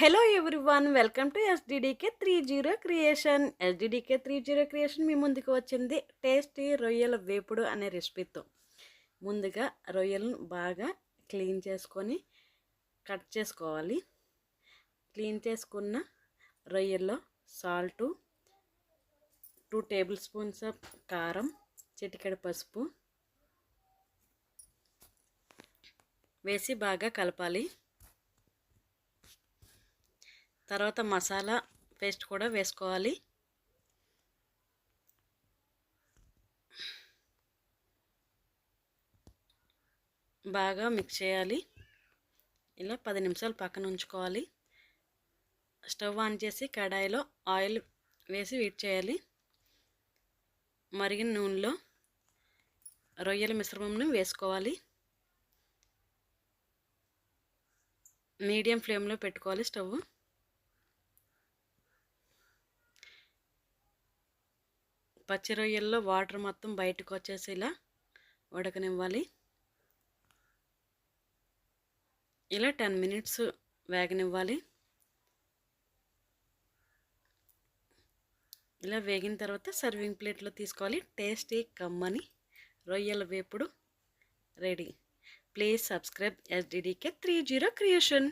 Hello everyone welcome to SDDK three zero creation SDDK three zero creation మీ ముందుకు వచ్చింది. Tasty రొయ్యల వేపుడు అనే రెసిపీతో. ముందుగా రొయ్యలను బాగా క్లీన్ చేసుకొని కట్ చేసుకోవాలి. క్లీన్ చేసుకున్న రొయ్యల్లో salt two table spoons of కారం చిటికెడ పసుపు వేసి బాగా కలపాలి. తర్వాత మసాలా పేస్ట్ కూడా వేసుకోవాలి. బాగా మిక్స్ చేయాలి. ఇలా పది నిమిషాలు పక్కన ఉంచుకోవాలి. స్టవ్ ఆన్ చేసి కడాయిలో ఆయిల్ వేసి వీట్ చేయాలి. మరిగిన నూనెలో రొయ్యల మిశ్రమంను వేసుకోవాలి. మీడియం ఫ్లేమ్లో పెట్టుకోవాలి స్టవ్. పచ్చి రొయ్యల్లో వాటర్ మొత్తం బయటకు వచ్చేసి ఇలా ఉడకనివ్వాలి. ఇలా టెన్ మినిట్స్ వేగనివ్వాలి. ఇలా వేగిన తర్వాత సర్వింగ్ ప్లేట్లో తీసుకోవాలి. టేస్టీ కమ్మని రొయ్యల వేపుడు ready. Please subscribe SDDK three zero creation.